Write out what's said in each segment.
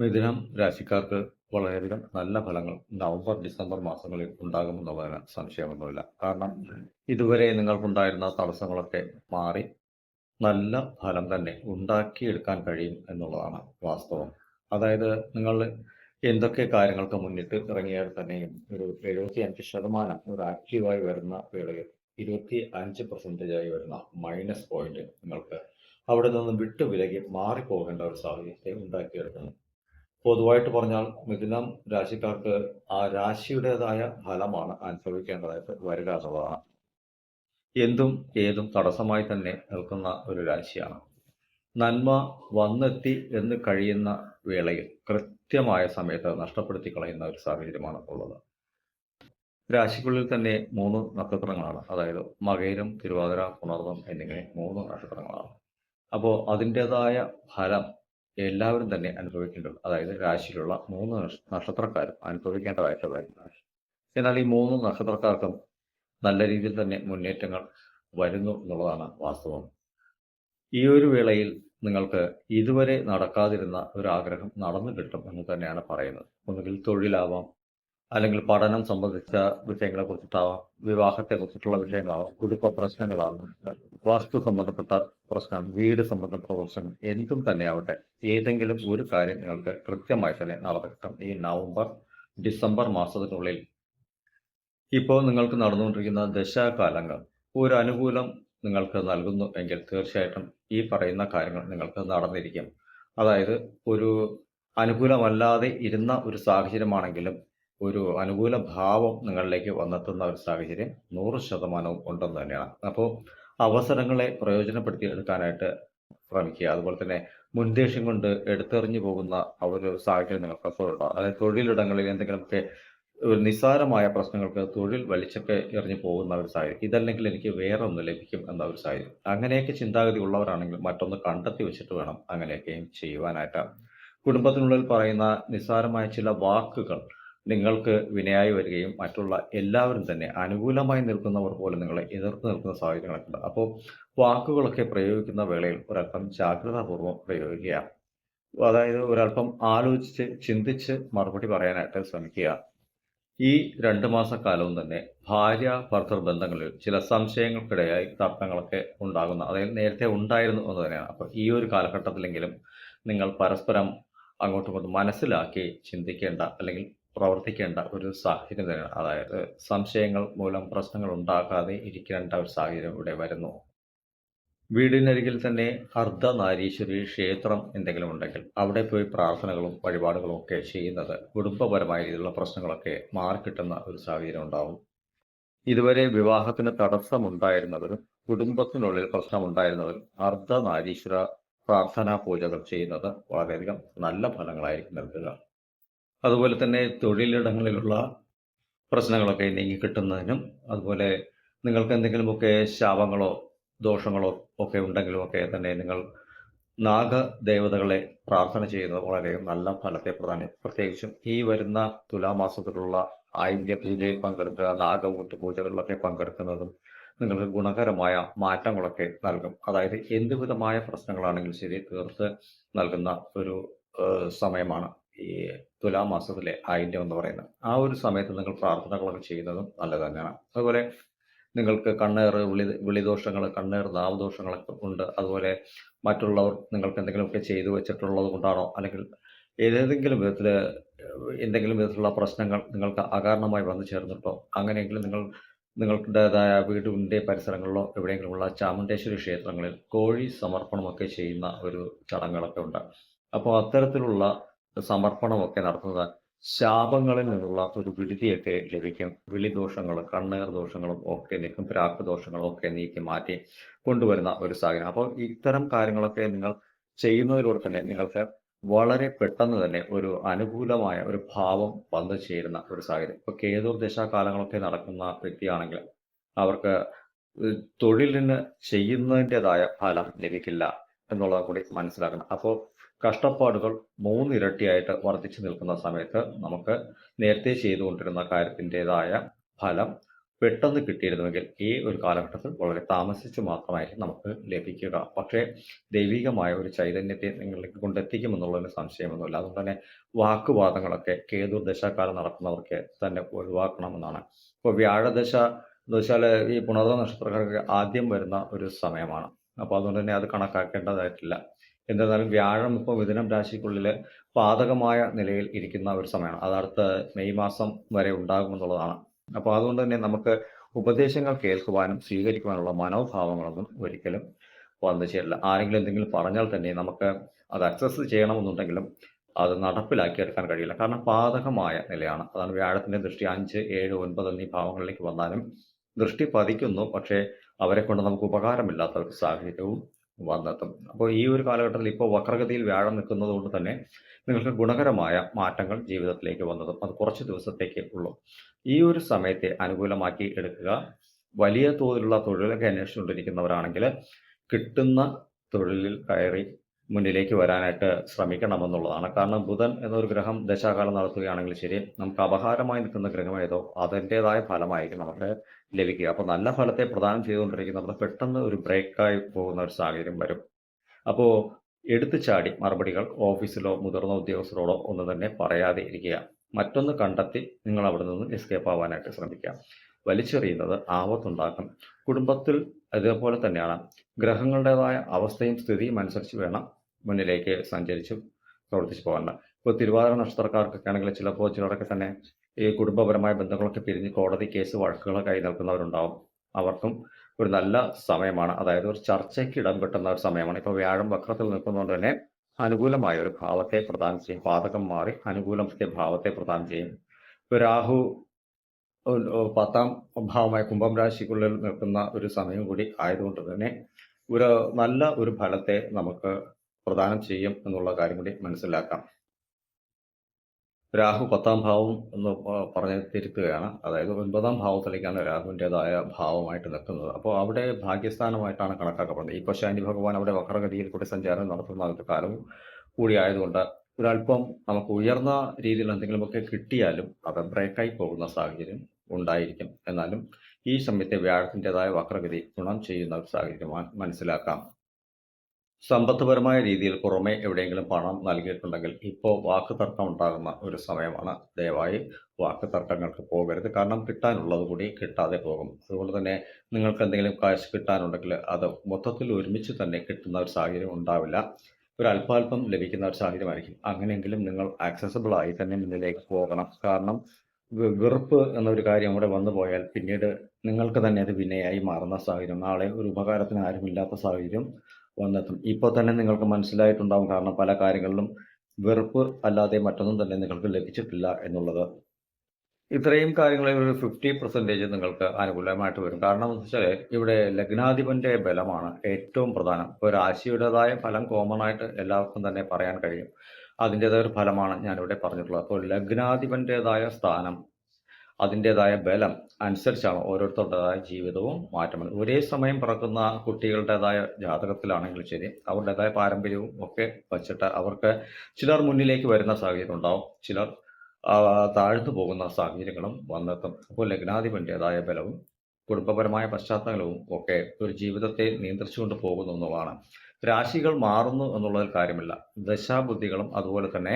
മിഥുനം രാശിക്കാർക്ക് വളരെയധികം നല്ല ഫലങ്ങൾ നവംബർ ഡിസംബർ മാസങ്ങളിൽ ഉണ്ടാകുമെന്നുള്ളതിന് സംശയമൊന്നുമില്ല. കാരണം ഇതുവരെ നിങ്ങൾക്കുണ്ടായിരുന്ന തടസ്സങ്ങളൊക്കെ മാറി നല്ല ഫലം തന്നെ ഉണ്ടാക്കിയെടുക്കാൻ കഴിയും എന്നുള്ളതാണ് വാസ്തവം. അതായത് നിങ്ങൾ എന്തൊക്കെ കാര്യങ്ങൾക്ക് മുന്നിട്ട് ഇറങ്ങിയാൽ തന്നെയും ഒരു എഴുപത്തി അഞ്ച് ശതമാനം ഒരു ആക്റ്റീവായി വരുന്ന വേളയിൽ ഇരുപത്തി അഞ്ച് പെർസെന്റേജ് ആയി വരുന്ന മൈനസ് പോയിന്റ് നിങ്ങൾക്ക് അവിടെ നിന്ന് വിട്ടു വിലകി മാറിപ്പോകേണ്ട ഒരു സാഹചര്യത്തെ ഉണ്ടാക്കിയെടുക്കുന്നു. പൊതുവായിട്ട് പറഞ്ഞാൽ മിഥുനം രാശിക്കാർക്ക് ആ രാശിയുടേതായ ഫലമാണ് അനുഭവിക്കേണ്ടതായിട്ട് വരിക എന്നുള്ളതാണ്. എന്തും ഏതും തടസ്സമായി തന്നെ നിൽക്കുന്ന ഒരു രാശിയാണ്. നന്മ വന്നെത്തി എന്ന് കഴിയുന്ന വേളയിൽ കൃത്യമായ സമയത്ത് നഷ്ടപ്പെടുത്തി കളയുന്ന ഒരു സാഹചര്യമാണ് ഉള്ളത്. രാശിക്കുള്ളിൽ തന്നെ മൂന്ന് നക്ഷത്രങ്ങളാണ്. അതായത് മകയിലും തിരുവാതിര പുണർവം എന്നിങ്ങനെ മൂന്ന് നക്ഷത്രങ്ങളാണ്. അപ്പോൾ അതിന്റെതായ ഫലം എല്ലാവരും തന്നെ അനുഭവിക്കേണ്ടത് അതായത് രാശിയിലുള്ള മൂന്ന് നക്ഷ- നക്ഷത്രക്കാരും അനുഭവിക്കേണ്ടതായിട്ട് വരുന്നത് എന്നാൽ ഈ മൂന്ന് നക്ഷത്രക്കാർക്കും നല്ല രീതിയിൽ തന്നെ മുന്നേറ്റങ്ങൾ വരുന്നു എന്നുള്ളതാണ് വാസ്തവം. ഈ ഒരു വേളയിൽ നിങ്ങൾക്ക് ഇതുവരെ നടക്കാതിരുന്ന ഒരു ആഗ്രഹം നടന്നു കിട്ടും എന്ന് തന്നെയാണ് പറയുന്നത്. ഒന്നുകിൽ തൊഴിലാവാം അല്ലെങ്കിൽ പഠനം സംബന്ധിച്ച വിഷയങ്ങളെ കുറിച്ചിട്ടാവാം വിവാഹത്തെ കുറിച്ചിട്ടുള്ള വിഷയങ്ങളാവാം കുടുംബ പ്രശ്നങ്ങളാവാം വാസ്തു സംബന്ധപ്പെട്ട പ്രശ്നം വീട് സംബന്ധപ്പെട്ട പ്രശ്നം എന്തും തന്നെ ആവട്ടെ ഏതെങ്കിലും ഒരു കാര്യം നിങ്ങൾക്ക് കൃത്യമായി തന്നെ നടന്നിട്ടും ഈ നവംബർ ഡിസംബർ മാസത്തിനുള്ളിൽ ഇപ്പോൾ നിങ്ങൾക്ക് നടന്നുകൊണ്ടിരിക്കുന്ന ദശാകാലങ്ങൾ ഒരു അനുകൂലം നിങ്ങൾക്ക് നൽകുന്നു എങ്കിൽ തീർച്ചയായിട്ടും ഈ പറയുന്ന കാര്യങ്ങൾ നിങ്ങൾക്ക് നടന്നിരിക്കും. അതായത് ഒരു അനുകൂലമല്ലാതെ ഇരുന്ന ഒരു സാഹചര്യമാണെങ്കിലും ഒരു അനുകൂല ഭാവം നിങ്ങളിലേക്ക് വന്നെത്തുന്ന ഒരു സാഹചര്യം നൂറ് ശതമാനവും ഉണ്ടെന്ന് തന്നെയാണ്. അപ്പോൾ അവസരങ്ങളെ പ്രയോജനപ്പെടുത്തി എടുക്കാനായിട്ട് ശ്രമിക്കുക. അതുപോലെ തന്നെ മുൻദേഷ്യം കൊണ്ട് എടുത്തെറിഞ്ഞു പോകുന്ന ആ ഒരു സാഹചര്യം നിങ്ങൾക്ക് എപ്പോഴുണ്ടാകും അതായത് തൊഴിലിടങ്ങളിൽ എന്തെങ്കിലുമൊക്കെ ഒരു നിസ്സാരമായ പ്രശ്നങ്ങൾക്ക് തൊഴിൽ വലിച്ചൊക്കെ എറിഞ്ഞു പോകുന്ന ഒരു സാഹചര്യം ഇതല്ലെങ്കിൽ എനിക്ക് വേറെ ഒന്ന് ലഭിക്കും എന്ന ഒരു സാഹചര്യം. അങ്ങനെയൊക്കെ ചിന്താഗതി ഉള്ളവരാണെങ്കിൽ മറ്റൊന്ന് കണ്ടെത്തി വെച്ചിട്ട് വേണം അങ്ങനെയൊക്കെയും ചെയ്യുവാനായിട്ട്. കുടുംബത്തിനുള്ളിൽ പറയുന്ന നിസ്സാരമായ ചില വാക്കുകൾ നിങ്ങൾക്ക് വിനയായി വരികയും മറ്റുള്ള എല്ലാവരും തന്നെ അനുകൂലമായി നിൽക്കുന്നവർ പോലും നിങ്ങളെ എതിർത്ത് നിൽക്കുന്ന സാഹചര്യങ്ങളൊക്കെ ഉണ്ട് അപ്പോൾ വാക്കുകളൊക്കെ പ്രയോഗിക്കുന്ന വേളയിൽ ഒരല്പം ജാഗ്രതാപൂർവം പ്രയോഗിക്കുക. അതായത് ഒരല്പം ആലോചിച്ച് ചിന്തിച്ച് മറുപടി പറയാനായിട്ട് ശ്രമിക്കുക. ഈ രണ്ട് മാസക്കാലവും തന്നെ ഭാര്യ ഭർത്തർ ബന്ധങ്ങളിൽ ചില സംശയങ്ങൾക്കിടയായി തർക്കങ്ങളൊക്കെ ഉണ്ടാകുന്ന അതായത് നേരത്തെ ഉണ്ടായിരുന്നു എന്ന് തന്നെയാണ്. അപ്പോൾ ഈ ഒരു കാലഘട്ടത്തിലെങ്കിലും നിങ്ങൾ പരസ്പരം അങ്ങോട്ടും ഇങ്ങോട്ടും മനസ്സിലാക്കി ചിന്തിക്കേണ്ട അല്ലെങ്കിൽ പ്രവർത്തിക്കേണ്ട ഒരു സാഹചര്യം തന്നെയാണ് അതായത് സംശയങ്ങൾ മൂലം പ്രശ്നങ്ങൾ ഉണ്ടാകാതെ ഇരിക്കേണ്ട ഒരു സാഹചര്യം ഇവിടെ വരുന്നു. വീടിനരികിൽ തന്നെ അർദ്ധനാരീശ്വരി ക്ഷേത്രം എന്തെങ്കിലും ഉണ്ടെങ്കിൽ അവിടെ പോയി പ്രാർത്ഥനകളും വഴിപാടുകളും ഒക്കെ ചെയ്യുന്നത് കുടുംബപരമായ രീതിയിലുള്ള പ്രശ്നങ്ങളൊക്കെ മാറിക്കിട്ടുന്ന ഒരു സാഹചര്യം ഉണ്ടാവും. ഇതുവരെ വിവാഹത്തിന് തടസ്സമുണ്ടായിരുന്നവരും കുടുംബത്തിനുള്ളിൽ പ്രശ്നമുണ്ടായിരുന്നവരും അർദ്ധനാരീശ്വര പ്രാർത്ഥനാ പൂജകൾ ചെയ്യുന്നത് വളരെയധികം നല്ല ഫലങ്ങളായിരിക്കും നൽകുക. അതുപോലെ തന്നെ തൊഴിലിടങ്ങളിലുള്ള പ്രശ്നങ്ങളൊക്കെ നീങ്ങിക്കിട്ടുന്നതിനും അതുപോലെ നിങ്ങൾക്ക് എന്തെങ്കിലുമൊക്കെ ശാപങ്ങളോ ദോഷങ്ങളോ ഒക്കെ ഉണ്ടെങ്കിലും ഒക്കെ തന്നെ നിങ്ങൾ നാഗദേവതകളെ പ്രാർത്ഥന ചെയ്യുന്നത് വളരെ നല്ല ഫലത്തെ പ്രധാനം പ്രത്യേകിച്ചും ഈ വരുന്ന തുലാമാസത്തിലുള്ള ആയില്യ പൂജയിൽ പങ്കെടുക്കുക നാഗമൂട്ട് പൂജകളിലൊക്കെ പങ്കെടുക്കുന്നതും നിങ്ങൾക്ക് ഗുണകരമായ മാറ്റങ്ങളൊക്കെ നൽകും. അതായത് എന്തുവിധമായ പ്രശ്നങ്ങളാണെങ്കിലും ശരി തീർത്ത് നൽകുന്ന ഒരു സമയമാണ്. ഈ തുലാമാസത്തിലെ ആയില്യം എന്ന് പറയുന്നത്. ആ ഒരു സമയത്ത് നിങ്ങൾ പ്രാർത്ഥനകളൊക്കെ ചെയ്യുന്നതും നല്ലത് തന്നെയാണ്. അതുപോലെ നിങ്ങൾക്ക് കണ്ണേർ വിളി വിളിദോഷങ്ങൾ കണ്ണേർ നാവദോഷങ്ങളൊക്കെ ഉണ്ട്. അതുപോലെ മറ്റുള്ളവർ നിങ്ങൾക്ക് എന്തെങ്കിലുമൊക്കെ ചെയ്തു വെച്ചിട്ടുള്ളത് കൊണ്ടാണോ അല്ലെങ്കിൽ ഏതെങ്കിലും വിധത്തിൽ എന്തെങ്കിലും വിധത്തിലുള്ള പ്രശ്നങ്ങൾ നിങ്ങൾക്ക് അകാരണമായി വന്നു ചേർന്നിട്ടോ അങ്ങനെയെങ്കിലും നിങ്ങൾ നിങ്ങളുടേതായ വീടിന്റെ പരിസരങ്ങളിലോ എവിടെയെങ്കിലുമുള്ള ചാമുണ്ടേശ്വരി ക്ഷേത്രങ്ങളിൽ കോഴി സമർപ്പണമൊക്കെ ചെയ്യുന്ന ഒരു ചടങ്ങുകളൊക്കെ ഉണ്ട്. അപ്പോൾ അത്തരത്തിലുള്ള സമർപ്പണമൊക്കെ നടത്തുന്നത് ശാപങ്ങളിൽ നിന്നുള്ള ഒരു വിടുതിയൊക്കെ ലഭിക്കും. വിളിദോഷങ്ങൾ കണ്ണേർ ദോഷങ്ങളും ഒക്കെ നീക്കും പ്രാക്ക് ദോഷങ്ങളും ഒക്കെ നീക്കി മാറ്റി കൊണ്ടുവരുന്ന ഒരു സാഹചര്യം. അപ്പോൾ ഇത്തരം കാര്യങ്ങളൊക്കെ നിങ്ങൾ ചെയ്യുന്നതിലൂടെ തന്നെ നിങ്ങൾക്ക് വളരെ പെട്ടെന്ന് തന്നെ ഒരു അനുകൂലമായ ഒരു ഭാവം വന്നു ചേരുന്ന ഒരു സാഹചര്യം. ഇപ്പോൾ കേതൂർ ദശാകാലങ്ങളൊക്കെ നടക്കുന്ന വ്യക്തിയാണെങ്കിൽ അവർക്ക് തൊഴിലിന് ചെയ്യുന്നതിന്റെതായ ഫലം ലഭിക്കില്ല എന്നുള്ളത് കൂടി മനസ്സിലാക്കണം. അപ്പോൾ കഷ്ടപ്പാടുകൾ മൂന്നിരട്ടിയായിട്ട് വർദ്ധിച്ചു നിൽക്കുന്ന സമയത്ത് നമുക്ക് നേരത്തെ ചെയ്തുകൊണ്ടിരുന്ന കാര്യത്തിന്റെതായ ഫലം പെട്ടെന്ന് കിട്ടിയിരുന്നുവെങ്കിൽ ഈ ഒരു കാലഘട്ടത്തിൽ വളരെ താമസിച്ച് മാത്രമായിരിക്കും നമുക്ക് ലഭിക്കുക. പക്ഷേ ദൈവികമായ ഒരു ചൈതന്യത്തെ നിങ്ങളിലേക്ക് കൊണ്ടെത്തിക്കുമെന്നുള്ളതിന് സംശയമൊന്നുമില്ല. അതുകൊണ്ട് തന്നെ വാക്കുവാദങ്ങളൊക്കെ കേതു ദശാകാലം നടക്കുന്നവർക്ക് തന്നെ ഒഴിവാക്കണമെന്നാണ്. ഇപ്പോൾ വ്യാഴദശ എന്ന് വെച്ചാൽ ഈ പുണർന്ന നക്ഷത്രക്കാർക്ക് ആദ്യം വരുന്ന ഒരു സമയമാണ്. അപ്പോൾ അതുകൊണ്ട് തന്നെ അത് കണക്കാക്കേണ്ടതായിട്ടില്ല. എന്നിരുന്നാലും വ്യാഴം ഇപ്പോൾ മിഥുനം രാശിക്കുള്ളിൽ പാതകമായ നിലയിൽ ഇരിക്കുന്ന ഒരു സമയമാണ്. അത് അടുത്ത മെയ് മാസം വരെ ഉണ്ടാകുമെന്നുള്ളതാണ് അപ്പോൾ അതുകൊണ്ട് തന്നെ നമുക്ക് ഉപദേശങ്ങൾ കേൾക്കുവാനും സ്വീകരിക്കുവാനുള്ള മനോഭാവങ്ങളൊന്നും ഒരിക്കലും വന്നു ചേരില്ല. ആരെങ്കിലും എന്തെങ്കിലും പറഞ്ഞാൽ തന്നെ നമുക്ക് അത് അക്സസ് ചെയ്യണമെന്നുണ്ടെങ്കിലും അത് നടപ്പിലാക്കിയെടുക്കാൻ കഴിയില്ല. കാരണം പാതകമായ നിലയാണ്. അതാണ് വ്യാഴത്തിന്റെ ദൃഷ്ടി. അഞ്ച് ഏഴ് ഒൻപത് എന്നീ ഭാവങ്ങളിലേക്ക് വന്നാലും ദൃഷ്ടി പതിക്കുന്നു. പക്ഷേ അവരെ കൊണ്ട് നമുക്ക് ഉപകാരമില്ലാത്ത ഒരു സാഹചര്യവും വന്നെത്തും അപ്പോൾ ഈ ഒരു കാലഘട്ടത്തിൽ ഇപ്പോൾ വക്രഗതിയിൽ വ്യാഴം നിൽക്കുന്നത് കൊണ്ട് തന്നെ നിങ്ങൾക്ക് ഗുണകരമായ മാറ്റങ്ങൾ ജീവിതത്തിലേക്ക് വന്നതും അത് കുറച്ച് ദിവസത്തേക്ക് ഉള്ളൂ. ഈ ഒരു സമയത്തെ അനുകൂലമാക്കി എടുക്കുക. വലിയ തോതിലുള്ള തൊഴിലൊക്കെ അന്വേഷിച്ചുകൊണ്ടിരിക്കുന്നവരാണെങ്കിൽ കിട്ടുന്ന തൊഴിലിൽ കയറി മുന്നിലേക്ക് വരാനായിട്ട് ശ്രമിക്കണമെന്നുള്ളതാണ്. കാരണം ബുധൻ എന്നൊരു ഗ്രഹം ദശാകാലം നടത്തുകയാണെങ്കിൽ ശരി നമുക്ക് അപഹാരമായി നിൽക്കുന്ന ഗ്രഹം ഏതോ അതിന്റെതായ ഫലമായിരിക്കും നമുക്ക് ലഭിക്കുക. അപ്പോൾ നല്ല ഫലത്തെ പ്രദാനം ചെയ്തുകൊണ്ടിരിക്കുന്ന നമ്മൾ പെട്ടെന്ന് ഒരു ബ്രേക്കായി പോകുന്ന ഒരു സാഹചര്യം വരും. അപ്പോൾ എടുത്തു ചാടി മറുപടികൾ ഓഫീസിലോ മുതിർന്ന ഉദ്യോഗസ്ഥരോടോ ഒന്നും തന്നെ പറയാതെ ഇരിക്കുക. മറ്റൊന്ന് കണ്ടെത്തി നിങ്ങൾ അവിടെ നിന്ന് എസ്കേപ്പ് ആവാനായിട്ട് ശ്രമിക്കുക. വലിച്ചെറിയുന്നത് ആപത്തുണ്ടാക്കും. കുടുംബത്തിൽ അതേപോലെ തന്നെയാണ്. ഗ്രഹങ്ങളുടേതായ അവസ്ഥയും സ്ഥിതിയും അനുസരിച്ച് വേണം മുന്നിലേക്ക് സഞ്ചരിച്ച് പ്രവർത്തിച്ചു പോകാനുണ്ട് ഇപ്പോൾ തിരുവാതിര നക്ഷത്രക്കാർക്കൊക്കെ ആണെങ്കിൽ ചിലപ്പോൾ ചിലരൊക്കെ തന്നെ ഈ കുടുംബപരമായ ബന്ധങ്ങളൊക്കെ പിരിഞ്ഞ് കോടതി കേസ് വഴക്കുകളൊക്കെ നിൽക്കുന്നവരുണ്ടാവും. അവർക്കും ഒരു നല്ല സമയമാണ്. അതായത് ഒരു ചർച്ചയ്ക്ക് ഇടം കിട്ടുന്ന ഒരു സമയമാണ്. ഇപ്പോൾ വ്യാഴം വക്രത്തിൽ നിൽക്കുന്നതുകൊണ്ട് തന്നെ അനുകൂലമായ ഒരു ഭാവത്തെ പ്രദാനം ചെയ്യും. പാതകം മാറി അനുകൂലത്തെ ഭാവത്തെ പ്രദാനം ചെയ്യും. ഇപ്പോൾ രാഹു പത്താം ഭാവമായ കുംഭം രാശിക്കുള്ളിൽ നിൽക്കുന്ന ഒരു സമയം കൂടി ആയതുകൊണ്ട് തന്നെ ഒരു നല്ല ഒരു ഫലത്തെ നമുക്ക് പ്രദാനം ചെയ്യും എന്നുള്ള കാര്യം കൂടി മനസ്സിലാക്കാം. രാഹു പത്താം ഭാവം എന്ന് പറഞ്ഞ് തിരുത്തുകയാണ്. അതായത് ഒൻപതാം ഭാവത്തിലേക്കാണ് രാഹുവിന്റെതായ ഭാവമായിട്ട് നിൽക്കുന്നത്. അപ്പോൾ അവിടെ ഭാഗ്യസ്ഥാനമായിട്ടാണ് കണക്കാക്കപ്പെടുന്നത്. ഇപ്പോൾ ശനി ഭഗവാൻ അവിടെ വക്രഗതിയിൽ കൂടി സഞ്ചാരം നടത്തുന്ന കാലവും കൂടി ആയതുകൊണ്ട് ഒരല്പം നമുക്ക് ഉയർന്ന രീതിയിൽ എന്തെങ്കിലുമൊക്കെ കിട്ടിയാലും അത് ബ്രേക്കായി പോകുന്ന സാഹചര്യം ഉണ്ടായിരിക്കും. എന്നാലും ഈ സമയത്തെ വ്യാഴത്തിന്റെതായ വക്രഗതി ഗുണം ചെയ്യുന്ന ഒരു സാഹചര്യം മനസ്സിലാക്കാം. സമ്പത്തുപരമായ രീതിയിൽ പുറമെ എവിടെയെങ്കിലും പണം നൽകിയിട്ടുണ്ടെങ്കിൽ ഇപ്പോൾ വാക്ക് തർക്കം ഉണ്ടാകുന്ന ഒരു സമയമാണ്. ദയവായി വാക്ക് തർക്കങ്ങൾക്ക് പോകരുത്. കാരണം കിട്ടാനുള്ളത് കൂടി കിട്ടാതെ പോകും. അതുപോലെ തന്നെ നിങ്ങൾക്ക് എന്തെങ്കിലും കാശ് കിട്ടാനുണ്ടെങ്കിൽ അത് മൊത്തത്തിൽ ഒരുമിച്ച് തന്നെ കിട്ടുന്ന ഒരു സാഹചര്യം ഉണ്ടാവില്ല. ഒരു അല്പാൽപ്പം ലഭിക്കുന്ന ഒരു സാഹചര്യമായിരിക്കും. അങ്ങനെയെങ്കിലും നിങ്ങൾ ആക്സസബിൾ ആയി തന്നെ മുന്നിലേക്ക് പോകണം. കാരണം വെറുപ്പ് എന്നൊരു കാര്യം അവിടെ വന്നു പോയാൽ പിന്നീട് നിങ്ങൾക്ക് തന്നെ അത് വിനയായി മാറുന്ന സാഹചര്യം. നാളെ ഒരു ഉപകാരത്തിന് ആരുമില്ലാത്ത സാഹചര്യം. വന്നെത്തും. ഇപ്പോൾ തന്നെ നിങ്ങൾക്ക് മനസ്സിലായിട്ടുണ്ടാവും കാരണം പല കാര്യങ്ങളിലും വെറുപ്പ് അല്ലാതെ മറ്റൊന്നും തന്നെ നിങ്ങൾക്ക് ലഭിച്ചിട്ടില്ല എന്നുള്ളത്. ഇത്രയും കാര്യങ്ങളിൽ ഒരു ഫിഫ്റ്റി പെർസെന്റേജ് നിങ്ങൾക്ക് അനുകൂലമായിട്ട് വരും. കാരണം എന്ന് വെച്ചാൽ ഇവിടെ ലഗ്നാധിപന്റെ ബലമാണ് ഏറ്റവും പ്രധാനം. ഇപ്പോൾ രാശിയുടേതായ ഫലം കോമൺ ആയിട്ട് എല്ലാവർക്കും തന്നെ പറയാൻ കഴിയും. അതിന്റെതായ ഒരു ഫലമാണ് ഞാനിവിടെ പറഞ്ഞിട്ടുള്ളത്. അപ്പോൾ ലഗ്നാധിപന്റെതായ സ്ഥാനം അതിന്റെതായ ബലം അനുസരിച്ചാണ് ഓരോരുത്തരുടേതായ ജീവിതവും മാറ്റം ഒരേ സമയം പിറക്കുന്ന കുട്ടികളുടേതായ ജാതകത്തിലാണെങ്കിലും ശരി അവരുടേതായ പാരമ്പര്യവും ഒക്കെ വച്ചിട്ട് അവർക്ക് ചിലർ മുന്നിലേക്ക് വരുന്ന സാഹചര്യം ഉണ്ടാവും ചിലർ താഴ്ന്നു പോകുന്ന സാഹചര്യങ്ങളും വന്നെത്തും. അപ്പോൾ ലഗ്നാധിപന്റെതായ ബലവും കുടുംബപരമായ പശ്ചാത്തലവും ഒക്കെ ഒരു ജീവിതത്തെ നിയന്ത്രിച്ചുകൊണ്ട് പോകുന്നു എന്നുള്ളതാണ് രാശികൾ മാറുന്നു എന്നുള്ളതിൽ കാര്യമില്ല. ദശാബുദ്ധികളും അതുപോലെ തന്നെ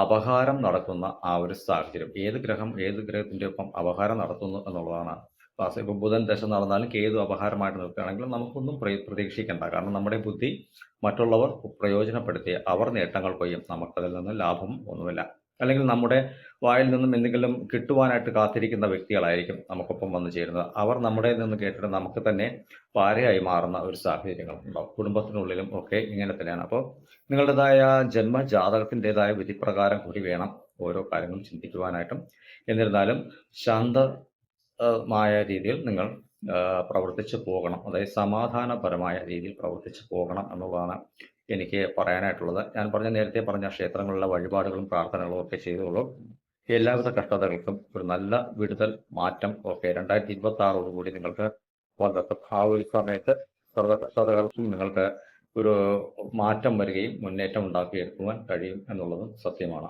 അപഹാരം നടക്കുന്ന ആ ഒരു സാഹചര്യം. ഏത് ഗ്രഹം ഏത് ഗ്രഹത്തിന്റെ ഒപ്പം അപഹാരം നടത്തുന്നു എന്നുള്ളതാണ്. ഇപ്പൊ ബുധൻ ദശ നടന്നാലും കേതു അപഹാരമായിട്ട് നിൽക്കുകയാണെങ്കിൽ നമുക്കൊന്നും പ്ര- പ്രതീക്ഷിക്കേണ്ട. കാരണം നമ്മുടെ ബുദ്ധി മറ്റുള്ളവർ പ്രയോജനപ്പെടുത്തി അവർ നേട്ടങ്ങൾ കൊയ്യും. നമുക്കതിൽ നിന്ന് ലാഭം ഒന്നുമില്ല. അല്ലെങ്കിൽ നമ്മുടെ വായിൽ നിന്നും എന്തെങ്കിലും കിട്ടുവാനായിട്ട് കാത്തിരിക്കുന്ന വ്യക്തികളായിരിക്കും നമുക്കൊപ്പം വന്നു ചേരുന്നത്. അവർ നമ്മുടെ നിന്ന് കേട്ടിട്ട് നമുക്ക് തന്നെ പാരയായി മാറുന്ന ഒരു സാഹചര്യങ്ങൾ ഉണ്ടാവും. കുടുംബത്തിനുള്ളിലും ഒക്കെ ഇങ്ങനെ തന്നെയാണ്. അപ്പോൾ നിങ്ങളുടേതായ ജന്മജാതകത്തിന്റെതായ വിധിപ്രകാരം കൂടി വേണം ഓരോ കാര്യങ്ങളും ചിന്തിക്കുവാനായിട്ടും. എന്നിരുന്നാലും ശാന്തമായ രീതിയിൽ നിങ്ങൾ പ്രവർത്തിച്ചു പോകണം. അതായത് സമാധാനപരമായ രീതിയിൽ പ്രവർത്തിച്ചു പോകണം എന്നുള്ളതാണ് എനിക്ക് പറയാനായിട്ടുള്ളത്. ഞാൻ പറഞ്ഞ നേരത്തെ പറഞ്ഞ ക്ഷേത്രങ്ങളിലെ വഴിപാടുകളും പ്രാർത്ഥനകളും ഒക്കെ ചെയ്തോളൂ എല്ലാവിധ കഷ്ടതകൾക്കും ഒരു നല്ല വിടുതൽ മാറ്റം ഒക്കെ രണ്ടായിരത്തി ഇരുപത്തി ആറോടുകൂടി നിങ്ങൾക്ക് ഒരു സമയത്ത് സർവ കഷ്ടതകൾക്കും നിങ്ങൾക്ക് ഒരു മാറ്റം വരികയും മുന്നേറ്റം ഉണ്ടാക്കിയെടുക്കുവാൻ കഴിയും എന്നുള്ളതും സത്യമാണ്.